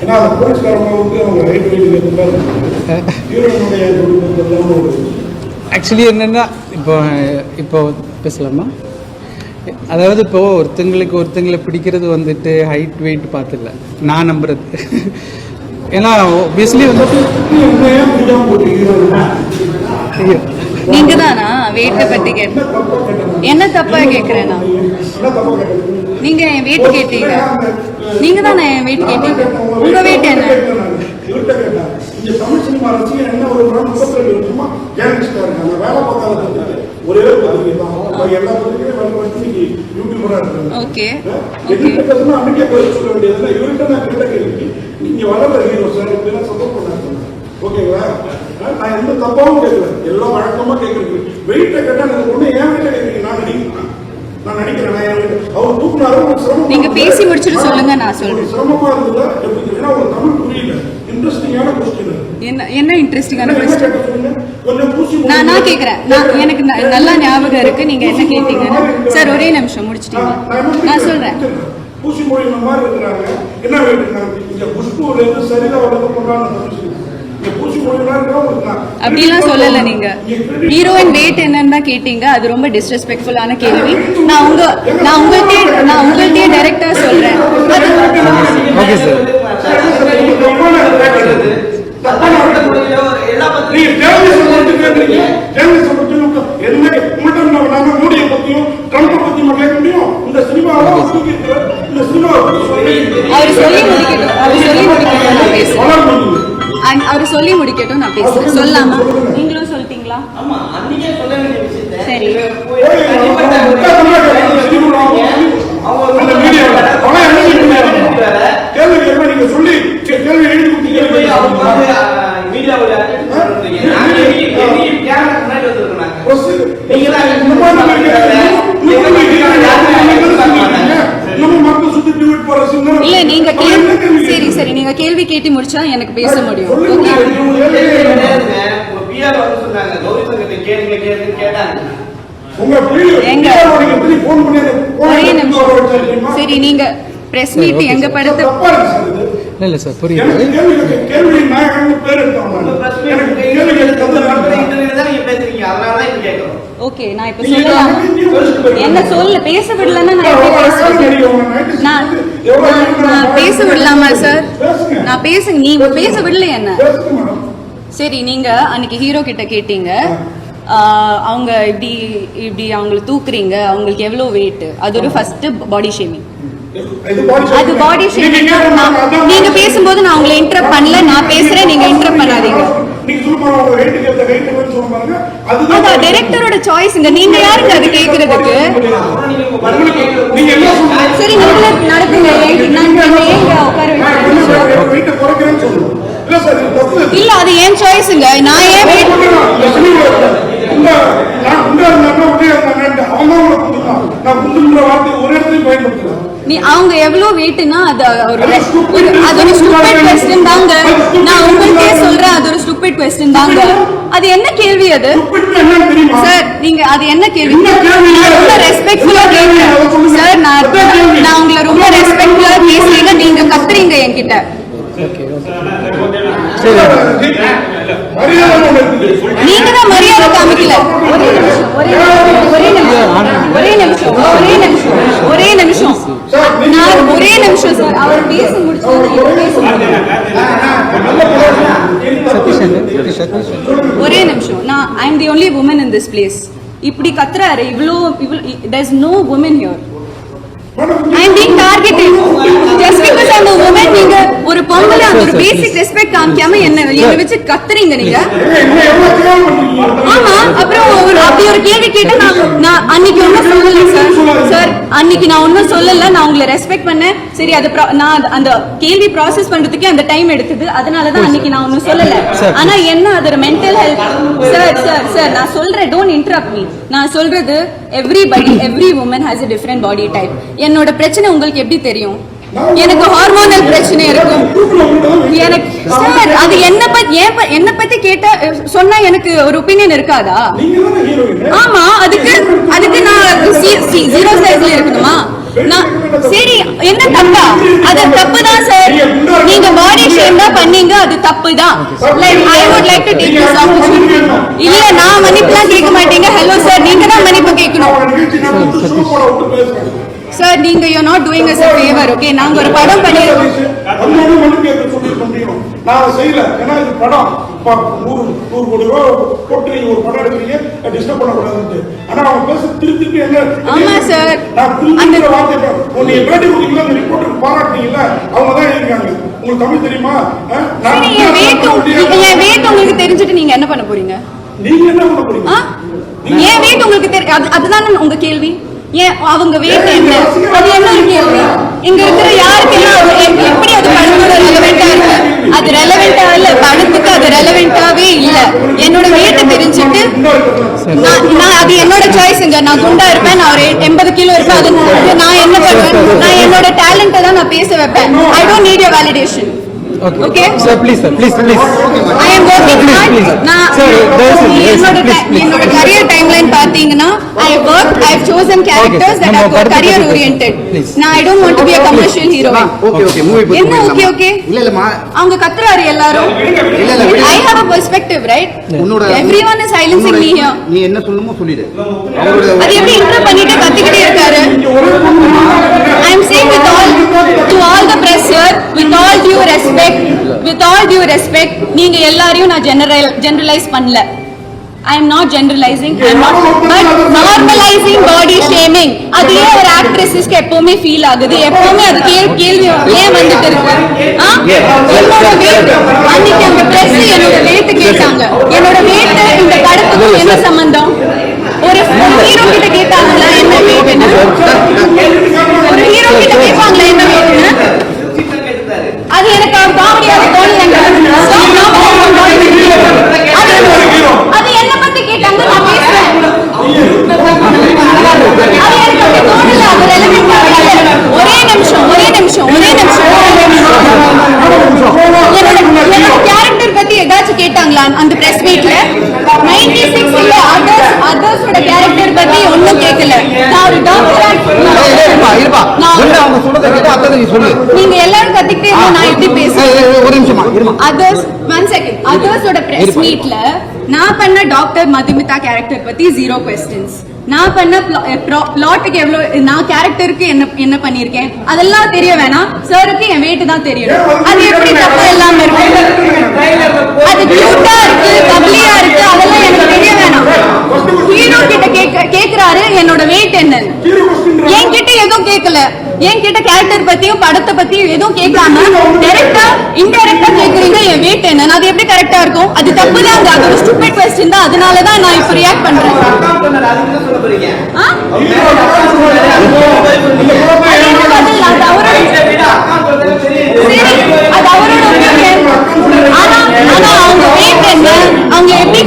ஏன்னா அந்த வந்து அவங்க ரைட் வெயிட் கொடுத்ததெல்லாம் ஒரு ஆக்சுவலி என்னென்னா இப்போ இப்போ பேசலாமா அதாவது இப்போ ஒருத்தங்களுக்கு ஒருத்தங்களை பிடிக்கிறது வந்துட்டு ஹைட் வெயிட் பார்த்துல நான் நம்புறது ஏன்னா ஒபியஸ்லி வந்து நீங்க தானா வீட்டை பத்தி கேட்ட என்ன தப்பா கேக்குறேன்? நான் நீங்க என் வெயிட் கேட்டீங்க. நீங்க தானே என் வீட்டு கேட்டீங்க. உங்க வீட்டு என்ன? இங்க தமிழ் சினிமா ரசிகர் என்ன ஒரு படம் முப்பத்தி ரெண்டு வருஷமா இருக்காங்க வேலை பார்க்காத ஒரே ஒரு தான் எல்லா வேலை பார்த்து இன்னைக்கு யூடியூபரா இருக்காங்க ஓகே ஓகே பேசணும் அன்னைக்கே சொல்ல வேண்டியது இவர்கிட்ட நான் கேள்வி நீங்க வளர்ற ஹீரோ சார் சப்போர்ட் பண்ணாங்க ஓகேங்களா நான் எந்த தப்பாவும் கேட்கல. எல்லாம் வழக்கமா கேட்கறது. வெயிட்ட கேட்டா எனக்கு ஒண்ணு ஏன் வெயிட்ட கேட்கறீங்க? நான் நடிக்கிறேன். நான் நடிக்கிறேன். நான் அவர் தூக்குனாரு உங்களுக்கு சிரமம் நீங்க பேசி முடிச்சுட்டு சொல்லுங்க நான் சொல்றேன். சிரமமா இருந்ததா எப்படி ஏன்னா உங்களுக்கு தமிழ் புரியல. இன்ட்ரெஸ்டிங்கான கொஸ்டின் என்ன என்ன இன்ட்ரெஸ்டிங்கான கொஸ்டின் நான் நான் கேக்குறேன் நான் எனக்கு நல்லா ஞாபகம் இருக்கு. நீங்க என்ன கேட்டீங்கன்னு. சார் ஒரே நிமிஷம் முடிச்சிட்டீங்க. நான் சொல்றேன். பூசி மொழி மாதிரி இருக்கிறாங்க. என்ன வேண்டியிருக்காங்க இங்க குஷ்பூர்ல இருந்து சரிதா வளர்ந்து அப்படிலாம் சொல்லல நீங்க. ஹீரோயின் வெயிட் என்னன்னு தான் கேட்டீங்க. அது ரொம்ப டிஸ்ரெஸ்பெக்ட்ஃபுல்லான கேள்வி. நான் உங்க நான் உங்கள்கிட்டயே நான் உங்கள்கிட்டயே டைரக்டா சொல்றேன். சொல்லி முடிக்கட்டும் நான் பேசுறேன். சொல்லாமா? நீங்களும் சொல்லிட்டீங்களா? ஆமா அன்னைக்கே சொல்ல வேண்டிய விஷயத்தை சரி. போய் ஏய், தனிப்பட்ட அவங்க முறையில உட்கார்ந்து press meet எனக்கு உங்க கேள்வி interview கேட்க இந்த படத்துல தந்தது interview தான் நீங்க பேசுறீங்க. அதனாலதான் இப்ப கேட்கிறோம். ஓகே நான் இப்ப நீங்க சொல்லலாம். என்ன சொல்ல பேச விடலன்னா நான் எப்படி பேசுவேன் நான் நான்- பேச விடலாமா சார். நான் பேசுங்க. நீ பேச விடல என்ன. சரி நீங்க அன்னைக்கு ஹீரோ கிட்ட கேட்டீங்க. அவங்க இப்படி இப்படி அவங்களை தூக்குறீங்க. அவங்களுக்கு எவ்வளவு வெயிட் அது ஒரு ஃபர்ஸ்ட் பாடி ஷேமிங் அது. பாடி ஷேமிங் நீங்க பேசும்போது நான் உங்களை இன்டரப்ட் பண்ணல. நான் பேசுறேன். நீங்க இன்டரப்ட் பண்ணாதீங்க. நீங்க உங்க கேட்ட சொல்ல பாருங்க. அதுதான் டைரக்டரோட சாய்ஸ்ங்க நீங்க யாருங்க அது கேக்குறதுக்கு நீங்க நீங்க என்ன சொல்றீங்க? சரி நீங்களே நடத்துங்க ஏன் நான் ஏங்க உட்கார வைக்கிறேன் குறைக்கிறேன்னு. இல்ல சார். இல்ல அது ஏன் சாய்ஸ்ங்க நான் ஏன் நான் வெயிட் சொல்றேன், இந்த சினிமாவுல உங்க- நான் உண்டா இருந்தான்னா உண்டே இருந்தானேன்ட்டு அவன் தான் உங்களை குந்துட்டான். நான் குந்துன்ற வார்த்தை ஒரு இடத்துலயும் பயன்படுத்தல. நீ அவங்க எவ்வளவு வெயிட்னா அது ஒரு அது ஒரு ஸ்டூபிட் கொஸ்டின் தாங்க நான் உங்களுக்கே சொல்றேன் அது ஒரு ஸ்டூபிட் கொஸ்டின் தாங்க அது என்ன கேள்வி அது? சார் நீங்க அது என்ன கேள்வி? ரொம்ப ரெஸ்பெக்ட்ஃபுல்லா கேட்கிறேன் சார் நான் நான் உங்களை ரொம்ப ரெஸ்பெக்ட்ஃபுல்லா பேசுறீங்க. நீங்க கத்துறீங்க என்கிட்ட. நீங்க தான் மரியாதை காமிக்கல ஒரே நிமிஷம் ஒரே நிமிஷம் ஒரே நிமிஷம் ஒரே நிமிஷம் ஒரே நிமிஷம் ஒரே நிமிஷம் நான் ஒரே நிமிஷம் சார் அவர் பேச முடிச்சு பேச முடியும் சதீஷ் அண்ணன் சதீஷ் ஒரே நிமிஷம் நான் I am the only woman in this place இப்படி கத்துறாரு. இவ்வளோ இவ்வளோ there's no women here. I am being targeted just because அந்த உமன் நீங்க ஒரு பொம்பளை அந்த ஒரு பேசிக் ரெஸ்பெக்ட் காமிக்காம என்ன என்ன வச்சு கத்துறீங்க நீங்க? ஆமா அப்புறம் ஒரு அப்படி ஒரு கேள்வி கேட்டா நான் நான் அன்னைக்கு ஒன்றும் சொல்லல சார் சார் அன்னைக்கு நான் ஒன்றும் சொல்லல நான் உங்களை ரெஸ்பெக்ட் பண்ணேன் சரி அது நான் அந்த கேள்வி ப்ராசஸ் பண்றதுக்கே அந்த டைம் எடுத்தது அதனால தான் அன்னைக்கு நான் ஒன்றும் சொல்லல. ஆனா என்ன அது ஒரு mental health sir sir sir நான் சொல்றேன் டோன்ட் இன்டரப்ட் மீ நான் சொல்றது everybody every woman has a different body type என்னோட பிரச்சனை உங்களுக்கு எப்படி தெரியும்? எனக்கு ஹார்மோனல் பிரச்சனை இருக்கும். எனக்கு சார் அது என்ன பத்தி ஏன் என்ன பத்தி கேட்டா சொன்னா எனக்கு ஒரு ஒப்பீனியன் இருக்காதா? ஆமா அதுக்கு அதுக்கு நான் ஜீரோ சைஸ்ல இருக்கணுமா? நான் சரி என்ன தப்பா? அது தப்பு தான் சார் நீங்க பாடி ஷேம் தான் பண்ணீங்க அது தப்பு தான் like I would like to take this opportunity இல்ல நான் மன்னிப்புலாம் கேட்க மாட்டீங்க. ஹலோ சார் நீங்க தான் மன்னிப்பு கேட்கணும். சார் நீங்க you not doing us a favor okay நாங்க ஒரு படம் கேட்க முடியும் நான் செய்யல. ஏன்னா இது படம். இப்ப நூறு நூறு கோடி ரூபா போட்டு நீங்க ஒரு படம் எடுக்கிறீங்க. டிஸ்டர்ப் பண்ணக்கூடாதுன்ட்டு. ஆனா அவன் பேச திருப்பி திருப்பி என்ன? ஆமா, சார். நான் திருப்பி அந்த- இந்த வார்த்தை பா- உன்னை பேட்டி கொடுத்தீங்களா அந்த ரிப்போர்ட்டர் பாராட்டினீங்களா அவங்க தான் இருக்காங்க உங்களுக்கு தமிழ் தெரியுமா? ஆ? நான் சரி என் weight உங்க- என் weight உங்களுக்கு தெரிஞ்சுட்டு நீங்க என்ன பண்ண போறீங்க? நீங்க என்ன பண்ண போறீங்க? என் weight உங்களுக்கு தெரி அது அதுதானே உங்க கேள்வி? ஏன் அவங்க வீட்டு என்ன? அது என்ன கேள்வி இங்க இருக்கிற யாருக்கு என்ன அது எப்படி அது படத்தோட ரெலவெண்டா இருக்கு? அது ரெலவெண்டா இல்ல படத்துக்கு அது ரெலவெண்டாவே இல்ல. என்னோட weight தெரிஞ்சுட்டு நான் நான் அது என்னோட சாய்ஸ்ங்க நான் குண்டா இருப்பேன் நான் ஒரு எண்பது கிலோ இருப்பேன். அது நான் என்ன பண்ணுவேன் நான் என்னோட டேலண்ட்டை தான் நான் பேச வைப்பேன். I don't need a validation okay Okay. Sir please sir please please I am working Please, hard. please. நான் என்னோட. என்னோட career timeline பாத்தீங்கன்னா I have worked, I have chosen characters that நம்ம are படத்தை career பத்தி oriented. Please. நான் I don't want to be a commercial heroine. Okay okay movie பத்தி என்ன okay, okay? இல்ல இல்லம்மா அவங்க கத்துறாரு எல்லாரும் இல்ல, இல்ல. I have a perspective, right? உன்னோட Everyone is silencing me here. நீ என்ன சொல்லணுமோ சொல்லிடு அது எப்படி இன்டர் பண்ணிட்டு கத்திக்கிட்டே இருக்காரு I am saying with all to all the press here, with all due respect, with all due respect, நீங்க எல்லாரையும் நான் ஜெனரல் ஜெனரலைஸ் பண்ணல I am not generalising normalising body shaming அது ஒரு ஆக்ட்ரஸஸ்க்கு எப்பவுமே ஃபீல் ஆகுது எப்பவுமே அது கேள்வி ஏன் வந்துட்டு இருக்கு அன்னைக்கு அந்த பிரஸ் என்னோட வேட்டு கேட்டாங்க என்னோட வேட்டு இந்த படத்துக்கு என்ன சம்பந்தம் ஒரு ஹீரோ கிட்ட கேட்டாங்களா என்ன வேட்டுன்னு ஒரு ஹீரோ கிட்ட கேட்பாங்களா என்ன வெயிட்னு சீசன் கேட்டுட்டாரு அது எனக்கு காமெடியாக தோணலங்க So, நான் அது அது என்ன பத்தி கேட்டாங்க நான் பேசுறேன் அது எனக்கு அப்படி தோணல அது relevant ஆ இல்ல. ஒரே நிமிஷம் ஒரே நிமிஷம் ஒரே நிமிஷம் ஒரே நிமிஷம் என்னோட என்னோட கேரக்டர் பத்தி ஏதாச்சும் கேட்டாங்களா அந்த பிரஸ் மீட்ல நைன்டி சிக்ஸ்ல அதர்ஸ் அதர்ஸோட கேரக்டர் பத்தி ஒண்ணும் கேட்கல நான் ஒரு ஏய், ஏய், இருப்பா இருப்பா நான் ஒண்ணு அவங்க சொல்றதை கேட்டு அடுத்தது நீ சொல்லு. நீங்க எல்லாரும் கத்திக்கிட்டே இருந்தா நான் எப்படி பேசுவேன் ஒரு நிமிஷமா இருமா. அதர்ஸ் ஒன் செகண்ட் அதர்ஸோட பிரஸ். மீட்ல நான் பண்ண டாக்டர் மதுமிதா கேரக்டர் பத்தி ஜீரோ கொஸ்டின்ஸ் நான் பண்ண பிளாட்டுக்கு எவ்வளவு நான் கேரக்டருக்கு என்ன என்ன பண்ணிருக்கேன் அதெல்லாம் தெரிய வேணாம். சாருக்கு என் weight தான் தெரியணும். அது எப்படி தப்பா இல்லாம இருக்கு? அது கியூட்டா இருக்கு அதெல்லாம் எனக்கு தெரிய வேணாம் ஹீரோ கிட்ட கேக்க கேக்குறாரு என்னோட weight என்னன்னு என்கிட்ட எதுவும் கேட்கல. என்கிட்ட கேரக்டர் பத்தியும் படத்தை பத்தியும் எதுவும் கேட்காம டைரக்டா இன்டைரக்டா கேக்குறீங்க என் வெயிட் என்னன்னு. அது எப்படி கரெக்டா இருக்கும்? அது தப்பு தான். அது ஒரு ஸ்டூபிட் கொஸ்டின் தான். அதனால தான் நான் இப்போ ரியாக்ட் பண்றேன். அது அவரோட சரி அது அவரோட ஆனா ஆனா அவங்க வெயிட் என்ன? அவங்க எப்படி